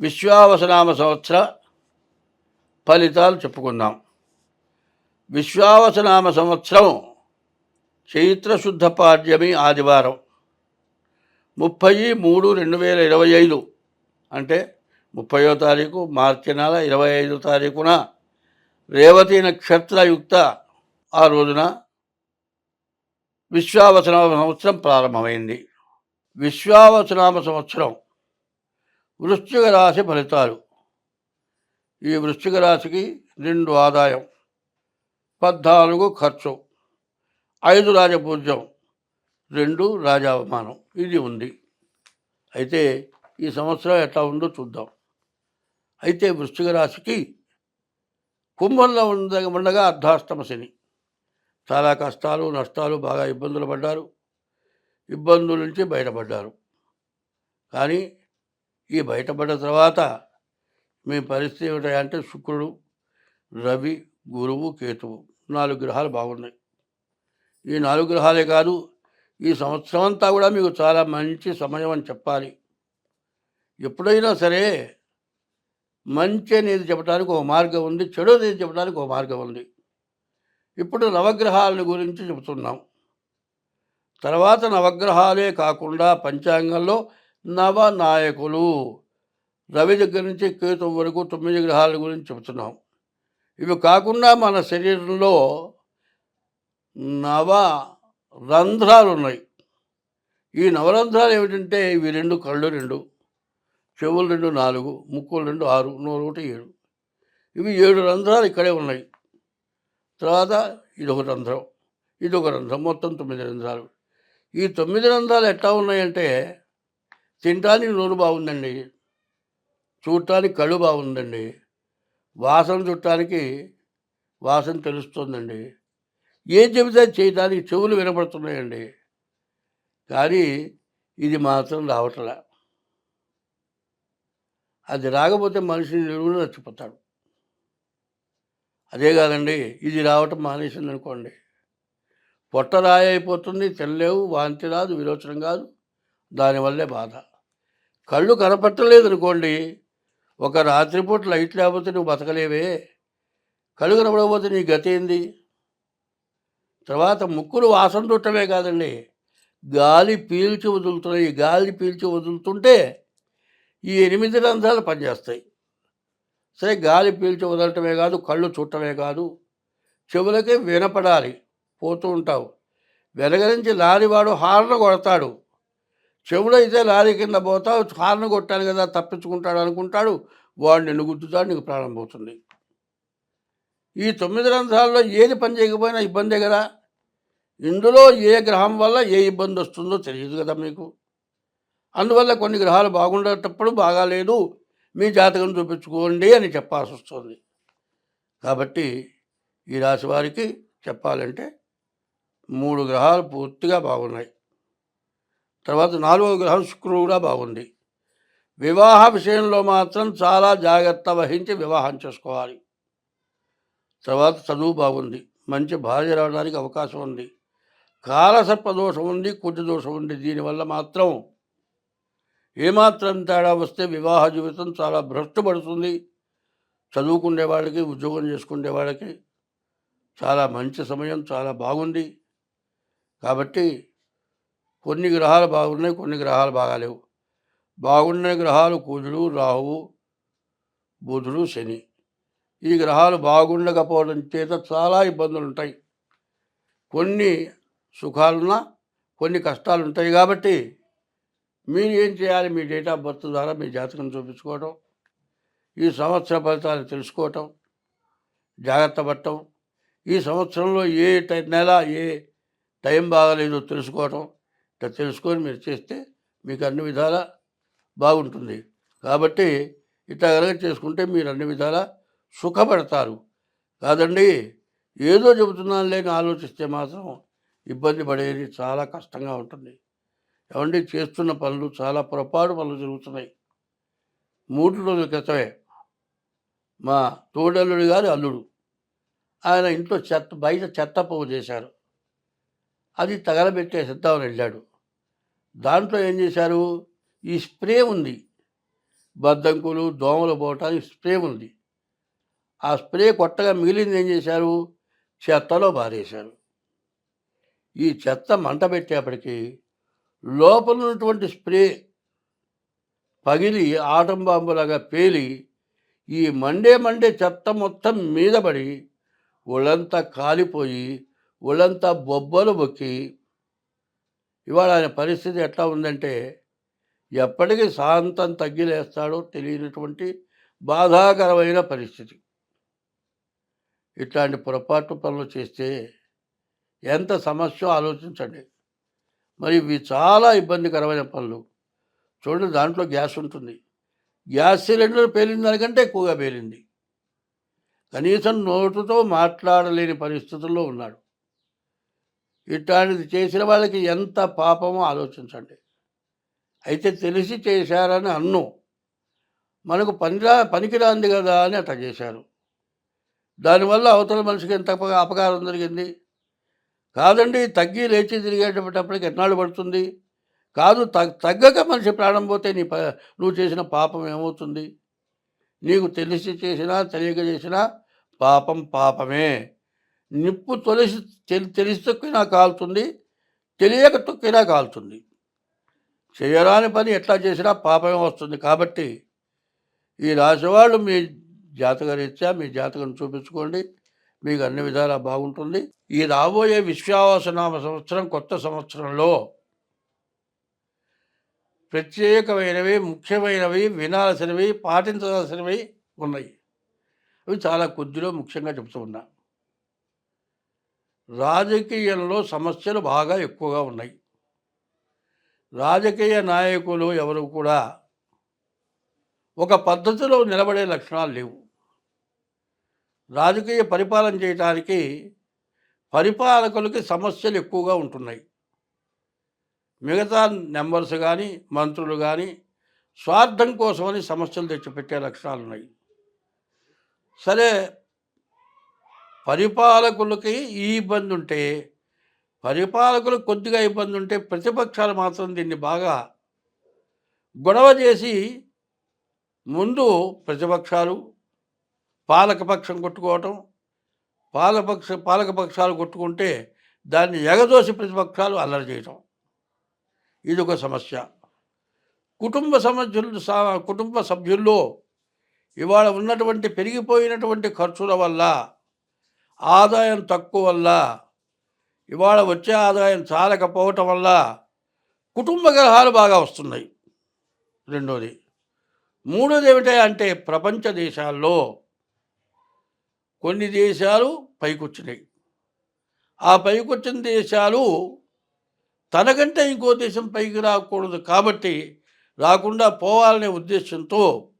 విశ్వావసనామ సంవత్సర ఫలితాలు చెప్పుకుందాం. విశ్వావసనామ సంవత్సరం చైత్రశుద్ధ పాడ్యమి ఆదివారం. ముప్పై మూడు రెండు వేల ఇరవై ఐదు అంటే ముప్పయో తారీఖు మార్చి నెల ఇరవై ఐదు తారీఖున రేవతి నక్షత్రయుక్త ఆ రోజున విశ్వావసనామ సంవత్సరం ప్రారంభమైంది. విశ్వావసనామ సంవత్సరం వృశ్చిక రాశి ఫలితాలు. ఈ వృశ్చిక రాశికి రెండు ఆదాయం. పద్నాలుగు ఖర్చు. ఐదు రాజపూజ్యం. రెండు రాజావమానం. ఇది ఉంది. అయితే ఈ సంవత్సరం ఎట్లా ఉందో చూద్దాం. అయితే వృశ్చిక రాశికి కుంభంలో ఉండ ఉండగా అర్ధాష్టమ శని. చాలా కష్టాలు నష్టాలు బాగా ఇబ్బందులు పడ్డారు. ఇబ్బందుల నుంచి బయటపడ్డారు. కానీ ఈ బయటపడ్డ తర్వాత మీ పరిస్థితి ఏమిటంటే శుక్రుడు రవి గురువు కేతువు నాలుగు గ్రహాలు బాగున్నాయి. ఈ నాలుగు గ్రహాలే కాదు ఈ సంవత్సరం అంతా కూడా మీకు చాలా మంచి సమయం అని చెప్పాలి. ఎప్పుడైనా సరే మంచి అనేది చెప్పడానికి ఒక మార్గం ఉంది చెడు అనేది చెప్పడానికి ఒక మార్గం ఉంది. ఇప్పుడు నవగ్రహాల గురించి చెబుతున్నాం. తర్వాత నవగ్రహాలే కాకుండా పంచాంగంలో నవనాయకులు. రవి దగ్గర నుంచి కేతు వరకు తొమ్మిది గ్రహాల గురించి చెబుతున్నాం. ఇవి కాకుండా మన శరీరంలో నవ రంధ్రాలు ఉన్నాయి. ఈ నవరంధ్రాలు ఏమిటంటే ఇవి రెండు కళ్ళు రెండు చెవులు రెండు నాలుగు ముక్కులు రెండు ఆరు నోరు ఒకటి ఏడు. ఇవి ఏడు రంధ్రాలు ఇక్కడే ఉన్నాయి. తర్వాత ఇదొక రంధ్రం ఇదొక రంధ్రం. మొత్తం తొమ్మిది రంధ్రాలు. ఈ తొమ్మిది రంధ్రాలు ఎట్లా ఉన్నాయంటే తినటానికి నోరు బాగుందండి. చూడటానికి కళ్ళు బాగుందండి. వాసన చుట్టానికి వాసన తెలుస్తుందండి. ఏం చెబితే చేయడానికి చెవులు వినపడుతున్నాయండి. కానీ ఇది మాత్రం రావట్లే. అది రాకపోతే మనిషి నిలువులు చచ్చిపోతాడు. అదే కాదండి ఇది రావటం మానేసింది అనుకోండి. పొట్ట రాయి అయిపోతుంది తెల్లేవు వాంతి రాదు విరోచనం కాదు దానివల్లే బాధ. కళ్ళు కనపట్టలేదు అనుకోండి ఒక రాత్రిపూట లైట్ లేకపోతే నువ్వు బతకలేవే. కళ్ళు కనపడకపోతే నీ గతి ఏంది? తర్వాత ముక్కులు వాసన చుట్టమే కాదండి. గాలి పీల్చి వదులుతున్నాయి. ఈ గాలి పీల్చి వదులుతుంటే ఈ ఎనిమిది రంధ్రాలు పనిచేస్తాయి. సరే గాలి పీల్చి వదలటమే కాదు కళ్ళు చుట్టమే కాదు. చెవులకి వినపడాలి. పోతూ ఉంటావు. వెనక నుంచి లారీవాడు హార్న కొడతాడు. చెవుడు అయితే లారీ కింద పోతావు హార్న్ కొట్టాను కదా తప్పించుకుంటాడు అనుకుంటాడు వాడు నిన్ను గుద్దుతాడు నీకు ప్రాణం పోతుంది. ఈ తొమ్మిది రంధ్రాల్లో ఏది పని చేయకపోయినా ఇబ్బందే కదా. ఇందులో ఏ గ్రహం వల్ల ఏ ఇబ్బంది వస్తుందో తెలియదు కదా మీకు. అందువల్ల కొన్ని గ్రహాలు బాగుండేటప్పుడు బాగాలేదు మీ జాతకం చూపించుకోండి అని చెప్పాల్సి వస్తుంది. కాబట్టి ఈ రాశి వారికి చెప్పాలంటే మూడు గ్రహాలు పూర్తిగా బాగున్నాయి. తర్వాత నాలుగో గ్రహం శుక్రుడు కూడా బాగుంది. వివాహ విషయంలో మాత్రం చాలా జాగ్రత్త వహించి వివాహం చేసుకోవాలి. తర్వాత చదువు బాగుంది. మంచి భార్య రావడానికి అవకాశం ఉంది. కాలసర్ప దోషం ఉంది కుజ దోషం ఉంది. దీనివల్ల మాత్రం ఏమాత్రం తేడా వస్తే వివాహ జీవితం చాలా భ్రష్టుపడుతుంది. చదువుకునే వాళ్ళకి ఉద్యోగం చేసుకునే వాళ్ళకి చాలా మంచి సమయం చాలా బాగుంది. కాబట్టి కొన్ని గ్రహాలు బాగున్నాయి కొన్ని గ్రహాలు బాగాలేవు. బాగున్న గ్రహాలు కుజుడు రాహువు బుధుడు శని. ఈ గ్రహాలు బాగుండకపోవడం చేత చాలా ఇబ్బందులు ఉంటాయి కొన్ని సుఖాలున్నా కొన్ని కష్టాలు ఉంటాయి కాబట్టి మీరు ఏం చేయాలి? మీ డేట్ ఆఫ్ బర్త్ ద్వారా మీ జాతకం చూపించుకోవటం ఈ సంవత్సర ఫలితాలు తెలుసుకోవటం జాగ్రత్త పడటం ఈ సంవత్సరంలో ఏ టై నెల ఏ టైం బాగాలేదో తెలుసుకోవటం ఇట్లా తెలుసుకొని మీరు చేస్తే మీకు అన్ని విధాలా బాగుంటుంది. కాబట్టి ఇట్లా కనుక చేసుకుంటే మీరు అన్ని విధాలా సుఖపడతారు. కాదండి ఏదో చెబుతున్నాను లేని ఆలోచిస్తే మాత్రం ఇబ్బంది పడేది చాలా కష్టంగా ఉంటుంది. ఏమండి చేస్తున్న పనులు చాలా పొరపాటు పనులు జరుగుతున్నాయి. మూడు రోజుల క్రితమే మా తోడల్లుడు గారి అల్లుడు. ఆయన ఇంట్లో చెత్త బయట చెత్త పోగు చేశారు. అది తగలబెట్టేసిద్దామని వెళ్ళాడు. దాంట్లో ఏం చేశారు? ఈ స్ప్రే ఉంది. బద్దంకులు దోమలు పోవటానికి స్ప్రే ఉంది. ఆ స్ప్రే కొత్తగా మిగిలింది ఏం చేశారు? చెత్తలో బారేశారు ఈ చెత్త మంట పెట్టేప్పటికీ లోపల ఉన్నటువంటి స్ప్రే పగిలి ఆటం బాంబులాగా పేలి ఈ మండే మండే చెత్త మొత్తం మీద పడి ఒళ్ళంతా కాలిపోయి ఒళ్ళంతా బొబ్బలు బొక్కి ఇవాళ ఆయన పరిస్థితి ఎట్లా ఉందంటే ఎప్పటికీ శాంతం తగ్గిలేస్తాడో తెలియనటువంటి బాధాకరమైన పరిస్థితి. ఇట్లాంటి పొరపాటు పనులు చేస్తే ఎంత సమస్య ఆలోచించండి. మరి ఇవి చాలా ఇబ్బందికరమైన పనులు. చూడండి దాంట్లో గ్యాస్ ఉంటుంది. గ్యాస్ సిలిండర్ పేలిన దానికంటే ఎక్కువగా పేలింది. కనీసం నోటుతో మాట్లాడలేని పరిస్థితుల్లో ఉన్నాడు. ఇట్లాంటిది చేసిన వాళ్ళకి ఎంత పాపమో ఆలోచించండి. అయితే తెలిసి చేశారని అన్ను. మనకు పనిరా పనికిరాంది కదా అని అట్లా చేశారు. దానివల్ల అవతల మనిషికి ఎంత అపకారం జరిగింది? కాదండి తగ్గి లేచి తిరిగేటప్పటికి ఎన్నాళ్ళు పడుతుంది? కాదు తగ్ తగ్గక మనిషి ప్రాణం పోతే నీ ప నువ్వు చేసిన పాపం ఏమవుతుంది? నీకు తెలిసి చేసినా తెలియక చేసినా పాపం పాపమే. నిప్పు తొలిసి తెలి తెలిసి తొక్కినా కాలుతుంది తెలియక తొక్కినా కాలుతుంది. చేయరాని పని ఎట్లా చేసినా పాపమే వస్తుంది కాబట్టి ఈ రాశివాళ్ళు మీ జాతక రీత్యా మీ జాతకం చూపించుకోండి మీకు అన్ని విధాలా బాగుంటుంది. ఈ రాబోయే విశ్వావసనామ సంవత్సరం కొత్త సంవత్సరంలో ప్రత్యేకమైనవి ముఖ్యమైనవి వినాల్సినవి పాటించాల్సినవి ఉన్నాయి. అవి చాలా కొద్దిలో ముఖ్యంగా చెబుతూ ఉన్నా. రాజకీయంలో సమస్యలు బాగా ఎక్కువగా ఉన్నాయి. రాజకీయ నాయకులు ఎవరు కూడా ఒక పద్ధతిలో నిలబడే లక్షణాలు లేవు. రాజకీయ పరిపాలన చేయడానికి పరిపాలకులకి సమస్యలు ఎక్కువగా ఉంటున్నాయి. మిగతా నెంబర్స్ కానీ మంత్రులు కానీ స్వార్థం కోసమని సమస్యలు తెచ్చిపెట్టే లక్షణాలు ఉన్నాయి. సరే పరిపాలకులకి ఈ ఇబ్బంది ఉంటే పరిపాలకులకు కొద్దిగా ఇబ్బంది ఉంటే ప్రతిపక్షాలు మాత్రం దీన్ని బాగా గొడవ చేసి ముందు ప్రతిపక్షాలు పాలకపక్షం కొట్టుకోవటం పాలపక్ష పాలకపక్షాలు కొట్టుకుంటే దాన్ని ఎగదోసి ప్రతిపక్షాలు అల్లరి చేయటం. ఇది ఒక సమస్య. కుటుంబ సమస్యలు సా- కుటుంబ సభ్యుల్లో ఇవాళ ఉన్నటువంటి పెరిగిపోయినటువంటి ఖర్చుల వల్ల ఆదాయం తక్కువ వల్ల ఇవాళ వచ్చే ఆదాయం చాలకపోవటం వల్ల కుటుంబ గ్రహాలు బాగా వస్తున్నాయి. రెండోది మూడోది ఏమిటి అంటే ప్రపంచ దేశాల్లో కొన్ని దేశాలు పైకొచ్చినాయి. ఆ పైకొచ్చిన దేశాలు తనకంటే ఇంకో దేశం పైకి రాకూడదు కాబట్టి రాకుండా పోవాలనే ఉద్దేశంతో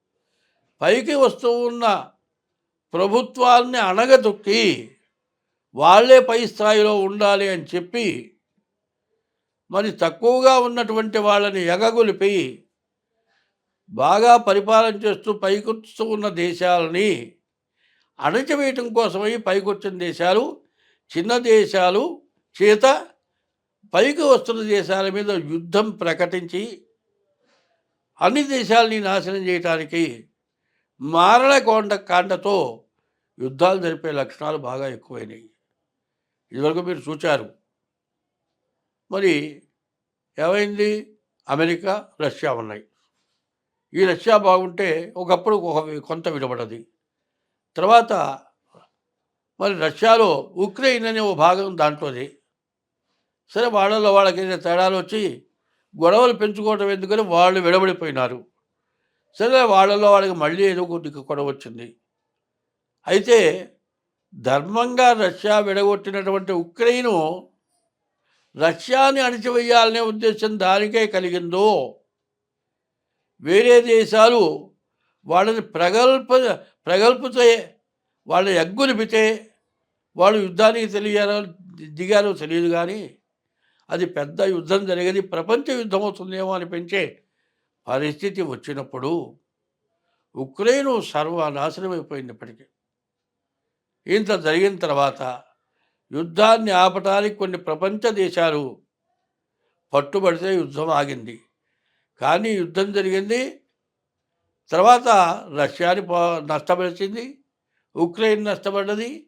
పైకి వస్తూ ఉన్న ప్రభుత్వాల్ని అణగదొక్కి వాళ్ళే పై స్థాయిలో ఉండాలి అని చెప్పి మరి తక్కువగా ఉన్నటువంటి వాళ్ళని ఎగగొలిపి బాగా పరిపాలన చేస్తూ పైకొస్తూ ఉన్న దేశాలని అణచివేయటం కోసమై పైకొచ్చిన దేశాలు చిన్న దేశాలు చేత పైకి వస్తున్న దేశాల మీద యుద్ధం ప్రకటించి అన్ని దేశాలని నాశనం చేయటానికి మారణ కొండ కాండతో యుద్ధాలు జరిపే లక్షణాలు బాగా ఎక్కువైనాయి. ఇదివరకు మీరు చూచారు. మరి ఏమైంది? అమెరికా రష్యా ఉన్నాయి. ఈ రష్యా బాగుంటే ఒకప్పుడు ఒక కొంత విడబడది తర్వాత మరి రష్యాలో ఉక్రెయిన్ అనే ఓ భాగం దాంట్లోది. సరే వాళ్ళలో వాళ్ళకి తేడాలు వచ్చి గొడవలు పెంచుకోవడం ఎందుకని వాళ్ళు విడబడిపోయినారు. సరే వాళ్ళలో వాళ్ళకి మళ్ళీ ఏదో కొద్దిగా కూడా వచ్చింది. అయితే ధర్మంగా రష్యా విడగొట్టినటువంటి ఉక్రెయిను రష్యాని అణిచివేయాలనే ఉద్దేశం దానికే కలిగిందో? వేరే దేశాలు వాళ్ళని ప్రగల్భ ప్రగల్పితే వాళ్ళ ఎగ్గులిపితే వాళ్ళు యుద్ధానికి తెలియారో దిగారో తెలియదు కానీ అది పెద్ద యుద్ధం జరిగేది ప్రపంచ యుద్ధం అవుతుందేమో అనిపించే పరిస్థితి వచ్చినప్పుడు ఉక్రెయిన్ సర్వనాశనం అయిపోయింది ఇంత జరిగిన తర్వాత యుద్ధాన్ని ఆపటానికి కొన్ని ప్రపంచ దేశాలు పట్టుబడితే యుద్ధం ఆగింది. కానీ యుద్ధం జరిగింది తర్వాత రష్యాని పో నష్టపరిచింది ఉక్రెయిన్ నష్టపడ్డది.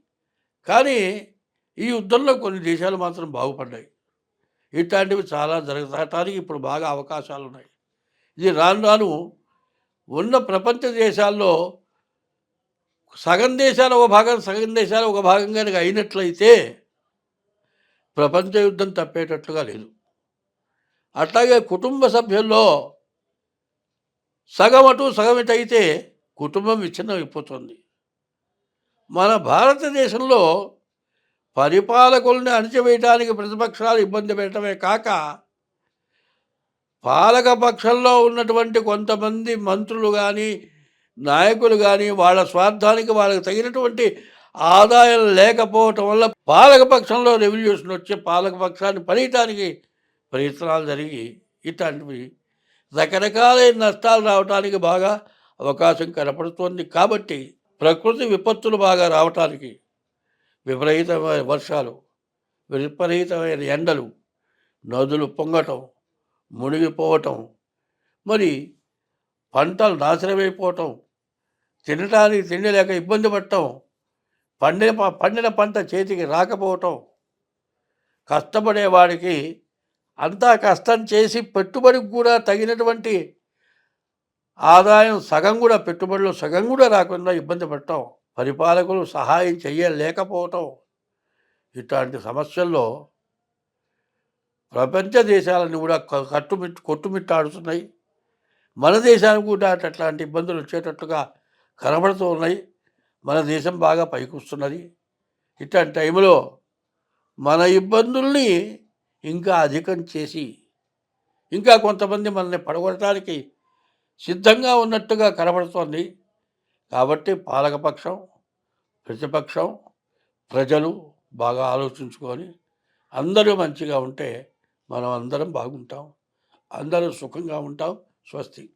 కానీ ఈ యుద్ధంలో కొన్ని దేశాలు మాత్రం బాగుపడ్డాయి. ఇట్లాంటివి చాలా జరగటానికి ఇప్పుడు బాగా అవకాశాలు ఉన్నాయి ఇది రాను రాను ఉన్న ప్రపంచ దేశాల్లో సగం దేశాలు ఒక భాగం సగం దేశాలు ఒక భాగం కనుక అయినట్లయితే ప్రపంచ యుద్ధం తప్పేటట్లుగా లేదు. అట్లాగే కుటుంబ సభ్యుల్లో సగం అటు సగం ఇటు అయితే కుటుంబం విచ్ఛిన్నం అయిపోతుంది. మన భారతదేశంలో పరిపాలకుల్ని అణచివేయడానికి ప్రతిపక్షాలు ఇబ్బంది పెట్టడమే కాక పాలక పక్షంలో ఉన్నటువంటి కొంతమంది మంత్రులు కానీ నాయకులు కానీ వాళ్ళ స్వార్థానికి వాళ్ళకి తగినటువంటి ఆదాయం లేకపోవటం వల్ల పాలక పక్షంలో రెవల్యూషన్ వచ్చి పాలక పక్షాన్ని పనియటానికి ప్రయత్నాలు జరిగి ఇట్లాంటివి రకరకాలైన నష్టాలు రావడానికి బాగా అవకాశం కనపడుతోంది. కాబట్టి ప్రకృతి విపత్తులు బాగా రావటానికి విపరీతమైన వర్షాలు విపరీతమైన ఎండలు నదులు పొంగటం మునిగిపోవటం. మరి పంటలు నాశనమైపోవటం. తినడానికి తిండి లేక ఇబ్బంది పడటం. పండిన ప- పండిన పంట చేతికి రాకపోవటం. కష్టపడేవాడికి అంతా కష్టం చేసి పెట్టుబడికి కూడా తగినటువంటి ఆదాయం సగం కూడా పెట్టుబడిలో సగం కూడా రాకుండా ఇబ్బంది పడటం. పరిపాలకులు సహాయం చేయలేకపోవటం. ఇట్లాంటి సమస్యల్లో ప్రపంచ దేశాలను కూడా కట్టుమిట్ కట్టుమిట్టు కొట్టుమిట్టాడుతున్నాయి. మన దేశానికి కూడా అట్లాంటి ఇబ్బందులు వచ్చేటట్లుగా కనబడుతూ ఉన్నాయి. మన దేశం బాగా పైకి వస్తున్నది ఇట్లాంటి టైంలో మన ఇబ్బందుల్ని ఇంకా అధికం చేసి ఇంకా కొంతమంది మనల్ని పడగొట్టడానికి సిద్ధంగా ఉన్నట్టుగా కనబడుతోంది. కాబట్టి పాలకపక్షం ప్రతిపక్షం ప్రజలు బాగా ఆలోచించుకొని అందరూ మంచిగా ఉంటే మనం అందరం బాగుంటాం. అందరం సుఖంగా ఉంటాం. స్వస్తి.